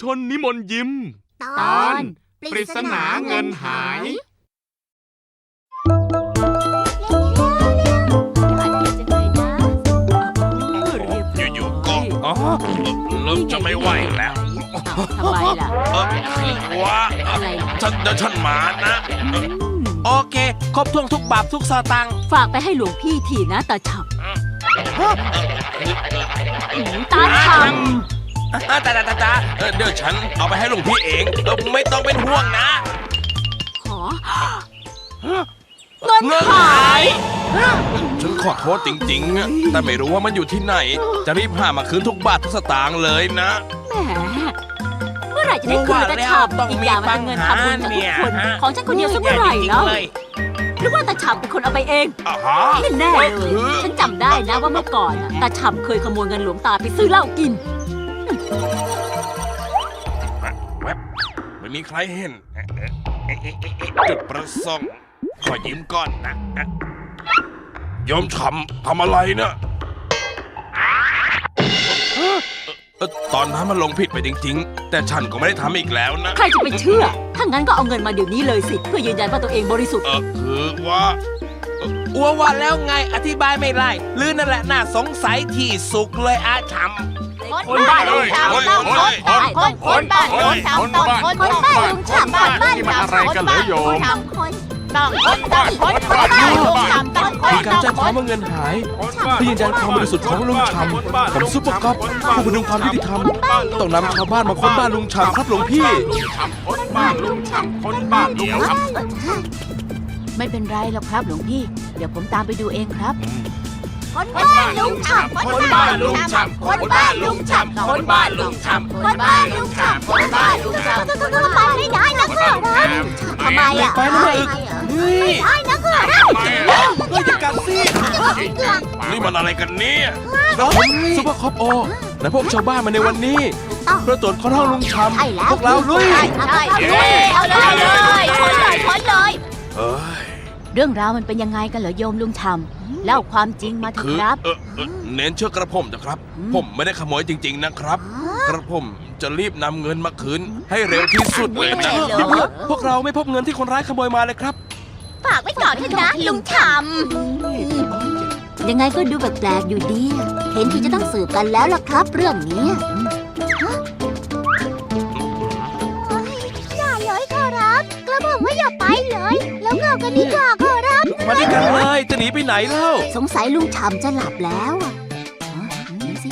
ชุมชนนิมนต์ยิ้ม ตอน ปริศนาเงินหาย อยู่ๆก็อ๋อเริ่มจะไม่ไหวแล้วทำไมล่ะ เออว่าอะไรล่ะฉันเดี๋ยวฉันมานะเออโอเค ครบถ้วนทุกบาททุกสตางค์ฝากไปให้หลวงพี่ทีนะตาฉ่ำอืมตาฉ่ อะจ้าจ้าจ้าเออเดี๋ยวฉันเอาไปให้หลวงพี่เองเออไม่ต้องเป็นห่วงนะำขอเงินหายฉันขอโทษจริงๆอะแต่ไม่รู้ว่ามันอยู่ที่ไหน จะรีบหามาคืนทุกบาททุกสตางค์เลยนะ แหมเมื่อไหร่จะได้คืนตาฉ่ำอีกอย่างมันเป็นเงินทำบุญจากทุกคน ของฉันคนเดียวสักเมื่อไหร่แล้วหรือว่าตาฉ่ำเป็นคนเอาไปเอง อ่าฮะไม่แน่เลย ฉันจำได้นะว่าเมื่อก่อนน่ะตาฉ่ำเคยขโมยเงินหลวงตาไปซื้อเหล้ากิน ไม่มีใครเห็นเอ๊ะเอ๊ะเอ๊ะเอ๊ะเอ๊ะจุดประสงค์ขอยิ้มก่อนนะเอ๊ะยอมทำทำอะไรเนะเอ่อตอนนั้นมันลงผิดไปจริง ๆ แต่ฉันก็ไม่ได้ทำอีกแล้วนะ ใครจะไปเชื่อ ถ้างั้นก็เอาเงินมาเดี๋ยวนี้เลยสิ เพื่อยืนยันว่าตัวเองบริสุทธิ์ เออคือว่าอัวว่าแล้วไงอธิบายไม่ไล่ลือนั่นแหละน่าสงสัยที่สุกเลยอาชำ คนบ้านลุงฉ่ำต้องคนคนคนคนบ้านลุงฉ่ำต้องคนคนบ้านลุงฉ่ำคนบ้านนี่มันอะไรกันเหรอโยมต้องคนต้องคนต้องคนคนบ้านลุงฉ่ำต้องคนมีการแจ้งความว่าเงินหายเพื่อยืนยันความบริสุทธิ์ของลุงชำผมซุปเปอร์ก๊อฟผู้พดุงความยุติธรรมต้องนำชาวบ้านมาค้นบ้านลุงชำครับหลวงพี่ไม่เป็นไรหรอกครับหลวงพี่ เดี๋ยวผมตามไปดูเองครับ คนบ้านลุงฉ่ำคนบ้านลุงฉ่ำคนบ้านลุงฉ่ำคนบ้านลุงฉ่ำคนบ้านลุงฉ่ำคนบ้านลุงฉ่ำคนบ้านไม่ได้นะค่ะทำไมอะไปนะแม่อึกเฮ้ยได้นะค่ะเฮ้ยจะกัดสินี่มันอะไรกันเนี่ยครับซุปเปอร์คอปโอและพวกชาวบ้านมาในวันนี้เพื่อตรวจค้นห้องลุงชำพวกเราลุยเอาเลยเอาเลยคนเลยคนเลยเอ้ย เรื่องราวมันเป็นยังไงกันเหรอโยมลุงชำเล่าความจริงมาเถคือะอครับ เออเออเน้นเชื่อกระผมนะครับอืมผมไม่ได้ขโมยจริง ๆนะครับ กระผมจะรีบนำเงินมาคืนให้เร็วที่สุดเลยนะพวกเราไม่พบเงินที่คนร้ายขโมยมาเลยครับ ฝากไว้ก่อนเถอะนะลุงฉ่ยังไงก็ดูแปลกๆอยู่ดี เห็นที่จะต้องสืบกันแล้วล่ะครับ เรื่องนี้อย่าเลยขอรับ กระผมว่าอย่าไปเลย แล้วเรากันดีกว่าขอรับ มาด้วยกันเลยจะหนีไปไหนเล่า สงสัยลุงชำจะหลับแล้วอะฮะดูสิ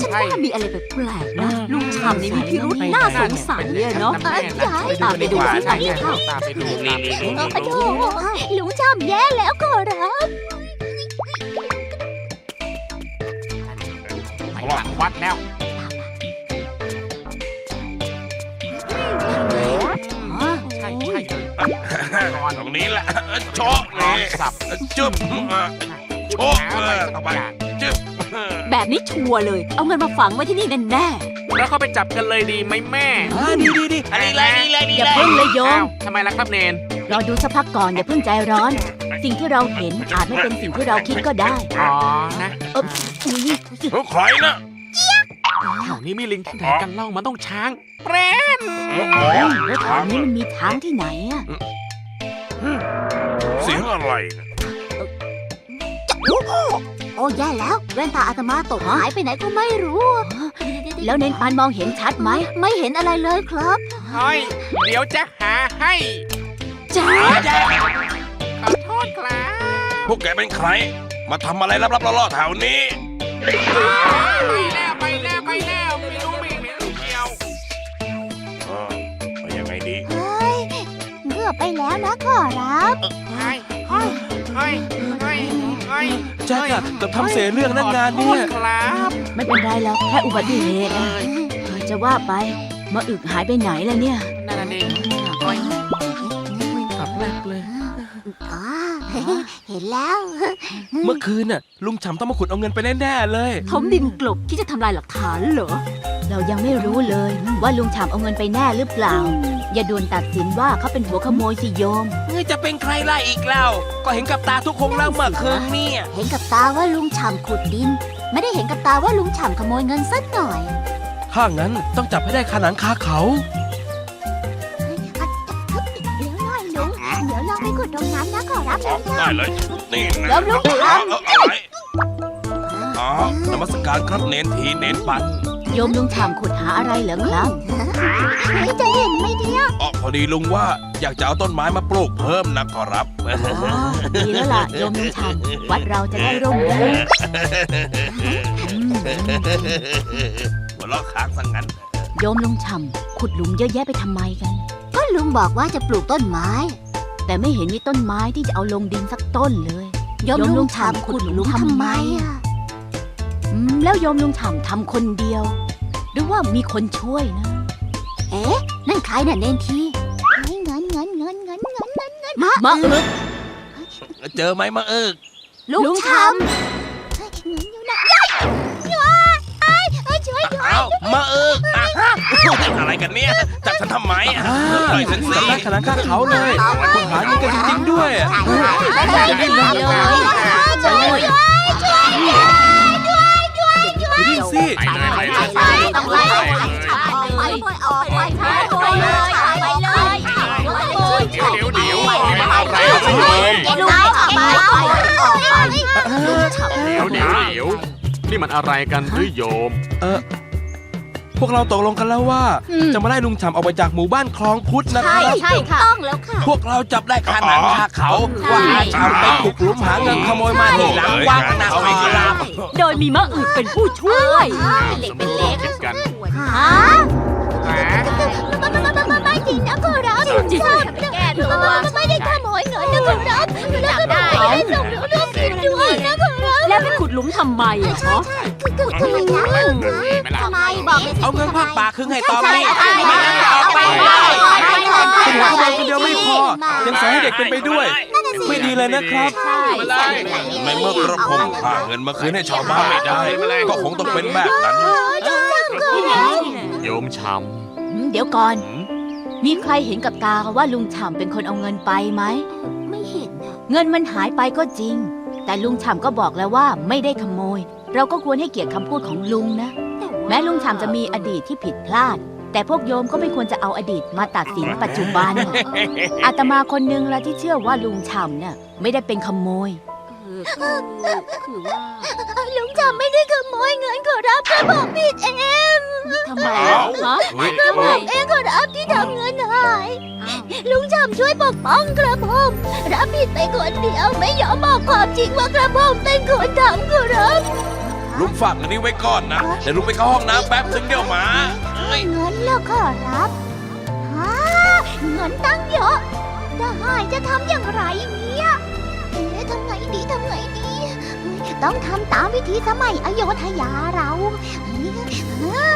ฉันว่ามีอะไรแปลกๆนะ ลุงฉ่ำนี่มีพิรุษน่าสงสัยอะเนาะตามไปดูสิตามไปเข้าตามไปดูนี่นี่โอ้โหลุงจำแย่แล้วขอรับวัดวัดแล้ว นี้แหละโชะนี่จึ๊บอะโชะเลยต่อไปจึ๊บแบบนี้ชัวร์เลย เอาเงินมาฝังไว้ที่นี่แน่แล้วเข้าไปจับกันเลยดีไหมแม่อ่าดีดีดีอันนี้เลยนี่เลยนี่อย่าเลยเพิ่งเลยโยมอ้าวทำไมล่ะครับเนน รอดูสักพักก่อนอย่าเพิ่งใจร้อน สิ่งที่เราเห็นอาจไม่เป็นสิ่งที่เราคิดก็ได้อ๋อนะเอออุ๊ยใครนะทถวนี้มีลิงที่ไหนกันเล่ามันต้องช้างเปรนแล้วแถวนี้มันมีช้างที่ไหนอะ เสียงอะไรนะโอ้แย่แล้วแว่นตาอาตมาตกหายไปไหนก็ไม่รู้อะแล้วเน้นปานมองเห็นชัดไหม ไม่เห็นอะไรเลยครับ เฮ้ย เดี๋ยวจะหาให้จ้าขอโทษครับ พวกแกเป็นใคร มาทำอะไรลับๆล่อๆแถวนี้ไปแล้วไปแล้ว แล้วนะขอรับเฮ้ยเฮ้ยเฮ้ยเฮ้ยเฮ้ยแจ็คอะเกับทำเสียเรื่องนั่นงานเนี่ยขอโทษครับไม่เป็นไรหรอกแค่อุบัติเหตุอะเออจะว่าไปมาอึกหายไปไหนล่ะเนี่ย แล้ว เมื่อคืนน่ะ ลุงฉ่ำต้องมาขุดเอาเงินไปแน่ๆเลยถมดินกลบที่จะทำลายหลักฐานเหรอ เรายังไม่รู้เลยว่าลุงฉ่ำเอาเงินไปแน่หรือเปล่า อย่าด่วนตัดสินว่าเขาเป็นหัวขโมยสิโยม เฮ้ยจะเป็นใครล่ะอีกเล่าก็เห็นกับตาทุกคงแล้วเมื่อคืนเนี่ยเห็นกับตาว่าลุงฉ่ำขุดดิน ไม่ได้เห็นกับตาว่าลุงฉ่ำขโมยเงินสักหน่อย ถ้างั้นต้องจับให้ได้คาหนังคาเขา อรับอ๋อลุงได้เลย นี่นะแล้วลุงเอทอเอออะไรอ๋อนมัสการครับเน้นทีเน้นปันโยมลุงฉ่ำขุดหาอะไรเหรอครับำจะเห็นไหมเนี่ยอ๋อพอดีลุงว่าอยากจะเอาต้นไม้มาปลูกเพิ่มนะขอรับ อ๋อดีแล้วล่ะโยมลุงฉ่ำวัดเราจะได้ร่มรื่นอืมหัวเราะค้างสังงั้น โยมลุงฉ่ำขุดหลุมเยอะแยะไปทำไมกัน ก็ลุงบอกว่าจะปลูกต้นไม้ แต่ไม่เห็นมีต้นไม้ที่จะเอาลงดินสักต้นเลยโยมลุงฉ่ำขุดหลุมทำไมอะอืมแล้วโยมลุงฉ่ำทำคนเดียว หรือว่ามีคนช่วยนะ เอ๊ะ นั่นใครน่ะเนนทีเฮ้ยเงินเงินเงินเงินเงินเงินเงินมะมะอึกเจอไหมมาเอิกลุงฉ่ำ มาเอิกอะฮะอะไรกันเนี่ย จับฉันทำไมอะอ่าปล่อยฉันสิจับได้คาหนังคาเขาเลยคุณหาเงินกันจริง ๆ ด้วยอย่าดิ้นเลยช่วยด้วยไปดิ้นสิไปเลยไปเลยไปต้องไล่ไปไปออกไปไปไปเลยไปเลยเดี๋ยวเดี๋ยวเดี๋ยวอะไรลุงออกไปออกไปลุงฉ่ำเดี๋ยวเดี๋ยวเดี๋ยวนี่มันอะไรกันหรือโยม เออ พวกเราตกลงกันแล้วว่าจะมาไล่ลุงฉ่ำออกไปจากหมู่บ้านคลองพุทธนะคใช่รับ ใช่ค่ะ ต้องแล้วค่ะ พวกเราจับได้คาหนังคาเขาว่าอาชามไปขุดหลุมหาเงินขโมยมาที่หลังวัดนะขอรับโดยมีมะอึกเป็นผู้ช่วยเล็กเป็นเล็กคิดกันฮะไม่จริงนะขอรับจริงแก้ตัวไม่ได้ขโมยเงินนะขอรับแล้วก็ไม่ได้ส่งรูปผิดด้วยนะขอรับแล้วไปขุดหลุมทำไมอะฮะคือคือคือนะ ไม่ล่ะทำไมบอกเลยเอาเงินภาคป่าครึ่งให้ตอมนี่เอาไปเลยเป็นหัวขโมยคนเดียวไม่พอ ยังสอนให้เด็กเป็นไปด้วย ไม่ดีเลยนะครับใช่ในเมื่อกระผมหาเงินมาคืนให้ชาวบ้านไม่ได้ ก็คงต้องเป็นแบบนั้น โยมชอืมเดี๋ยวก่อนำหืมมีใครเห็นกับตาว่าลุงฉ่ำเป็นคนเอาเงินไปไหม ไม่เห็นนะเงินมันหายไปก็จริง แต่ลุงฉ่ำก็บอกแล้วว่าไม่ได้ขโมย เราก็ควรให้เกียรติคำพูดของลุงนะ แม้ลุงฉ่ำจะมีอดีตที่ผิดพลาด แต่พวกโยมก็ไม่ควรจะเอาอดีตมาตัดสินปัจจุบัน อาตมาคนนึงละที่เชื่อว่าลุงฉ่ำน่ะไม่ได้เป็นขโมย คือว่าลุงจำไม่ได้ขโมยเงินขอรับกระผมผิดเองทำไมอ้าวฮะเฮ้ยกระผมเองขอรับที่ทำเงินหาย ลุงจำช่วยปกป้องกระผมรับผิดไปคนเดียวไม่ยอมบอกความจริงว่ากระผมเป็นคนทำขอรับ ลุงฝากเงินนี้ไว้ก่อนนะเดี๋ยวลุงไปเข้าห้องน้ำแป๊บนึงเดี๋ยวมาเอ้ยเงินแล้วขอรับฮะเงินตั้งเยอะถ้าหายจะทำอย่างไรเนี่ยเอ๊ะทำไงดีทำไงดีเฮ้ยต้องทำตามวิธีสมัยอโยธยาเราเฮ้ยอ่า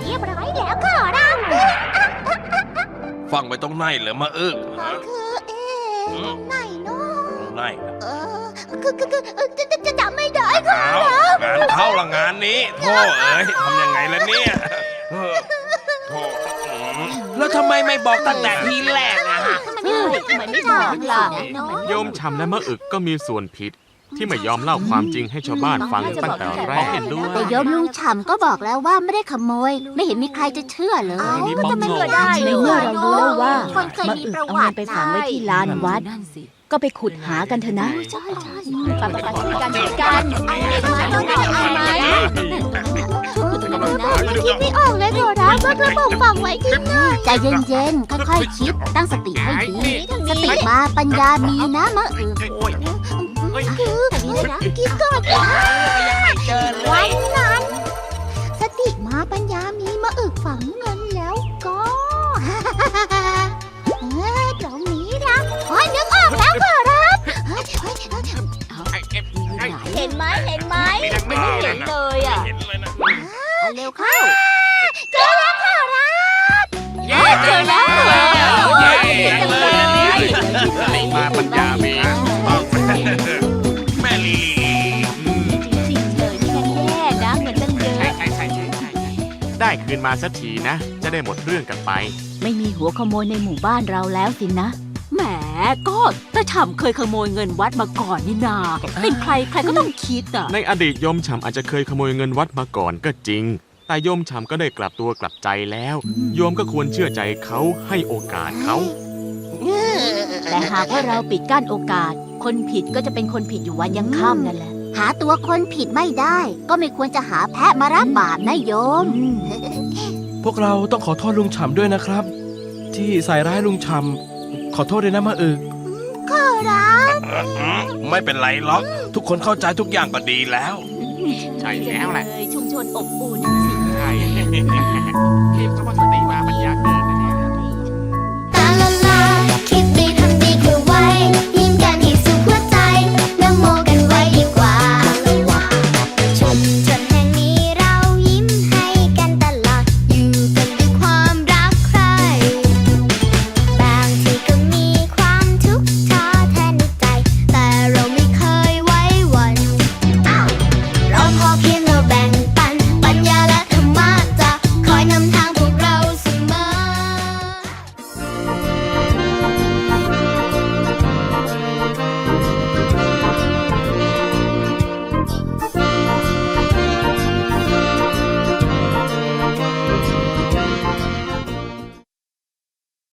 เรียบร้อยแล้วขอรับฟังไปตรงไหนเหรอมาเอิกฮะคือเอ๊ะไหนเนาะตรงไหนนะเออ คือคือคือเออจะจะจะจำไม่ได้ค่ะอ้าวงานเข้าละงานนี้โธ่เอ้ยทำยังไงล่ะเนี่ยเออโธ่อืมแล้วทำไมไม่บอกตั้งแต่ทีแรกอะฮะเฮ้ยทำไมไม่บอกล่ะโยมชำและมะอึกก็มีส่วนผิด ที่ไม่ยอมเล่าความจริงให้ชาวบ้านฟังตั้งแต่แรกแต่โยมลุงฉ่ำก็บอกแล้วว่าไม่ได้ขโมย ไม่เห็นมีใครจะเชื่อเลยมีป๊อปโง่ในเมื่อเรารู้แล้วว่าคนเคยมามีอึกประเอาวัเงินติไปฝังไว้ที่ลานวัด ก็ไปขุดหากันเถอะนะ ใช่ใช่ไปไปช่วยกันช่วยกันเด็กมาต้องเอาไหมคิดไม่ออกเลยโดราว่ากระบอกฝังไว้ที่ไหนใจเย็นๆ ค่อยๆ คิด ตั้งสติให้ดี สติมาปัญญามีนะมะอืออคือแบบนี้เลยนะคิดก่อนนะวันนั้ ได้คืนมาสักทีนะ จะได้หมดเรื่องกันไป ไม่มีหัวขโมยในหมู่บ้านเราแล้วสินะ แหมก็ตาฉ่ำเคยขโมยเงินวัดมาก่อนนี่นา เป็นใครใครก็ต้องคิดอะ ในอดีตโยมฉ่ำอาจจะเคยขโมยเงินวัดมาก่อนก็จริง แต่โยมฉ่ำก็ได้กลับตัวกลับใจแล้ว โยมก็ควรเชื่อใจเขาให้โอกาสเขา แต่หากว่าเราปิดกั้นโอกาส คนผิดก็จะเป็นคนผิดอยู่วันยังค่ำนั่นแหละ หาตัวคนผิดไม่ได้ ก็ไม่ควรจะหาแพะมารับบาปนะโยม พวกเราต้องขอโทษลุงฉ่ำด้วยนะครับ ที่ใส่ร้ายลุงฉ่ำขอโทษเลยนะมาอึกขอรับ ไม่เป็นไรหรอก ทุกคนเข้าใจทุกอย่างก็ดีแล้ว ใช่แล้วแหละ ชุมชนอบอุ่นใช่เทพสวัสดีมาปัญญาเกิด